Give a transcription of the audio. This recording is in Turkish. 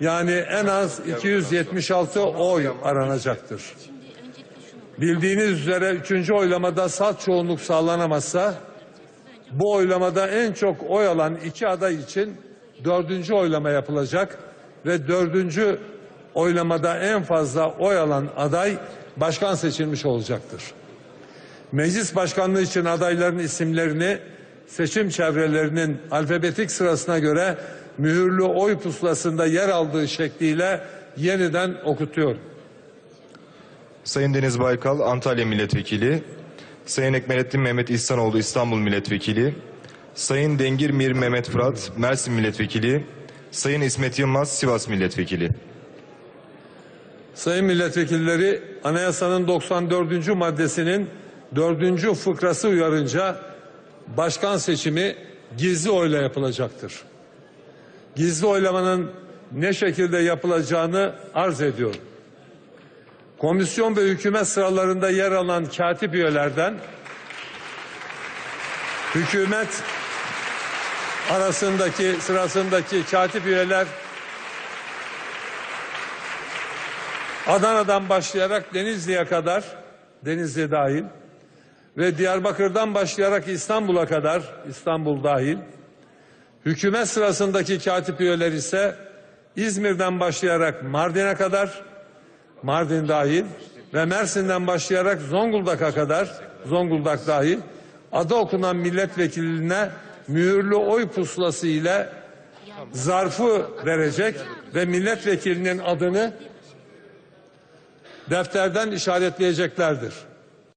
Yani en az 276 oy aranacaktır. Bildiğiniz üzere üçüncü oylamada salt çoğunluk sağlanamazsa bu oylamada en çok oy alan iki aday için dördüncü oylama yapılacak ve dördüncü oylamada en fazla oy alan aday başkan seçilmiş olacaktır. Meclis başkanlığı için adayların isimlerini seçim çevrelerinin alfabetik sırasına göre mühürlü oy pusulasında yer aldığı şekliyle yeniden okutuyorum. Sayın Deniz Baykal Antalya Milletvekili, Sayın Ekmelettin Mehmet İhsanoğlu İstanbul Milletvekili, Sayın Dengir Mir Mehmet Fırat Mersin Milletvekili, Sayın İsmet Yılmaz Sivas Milletvekili. Sayın milletvekilleri anayasanın 94. maddesinin 4. fıkrası uyarınca başkan seçimi gizli oyla yapılacaktır. Gizli oylamanın ne şekilde yapılacağını arz ediyorum. Komisyon ve hükümet sıralarında yer alan katip üyelerden hükümet arasındaki sırasındaki katip üyeler Adana'dan başlayarak Denizli'ye kadar, Denizli dahil ve Diyarbakır'dan başlayarak İstanbul'a kadar, İstanbul dahil, hükümet sırasındaki katip üyeler ise İzmir'den başlayarak Mardin'e kadar, Mardin dahil ve Mersin'den başlayarak Zonguldak'a kadar, Zonguldak dahil, adı okunan milletvekiline mühürlü oy pusulası ile zarfı verecek ve milletvekilinin adını defterden işaretleyeceklerdir.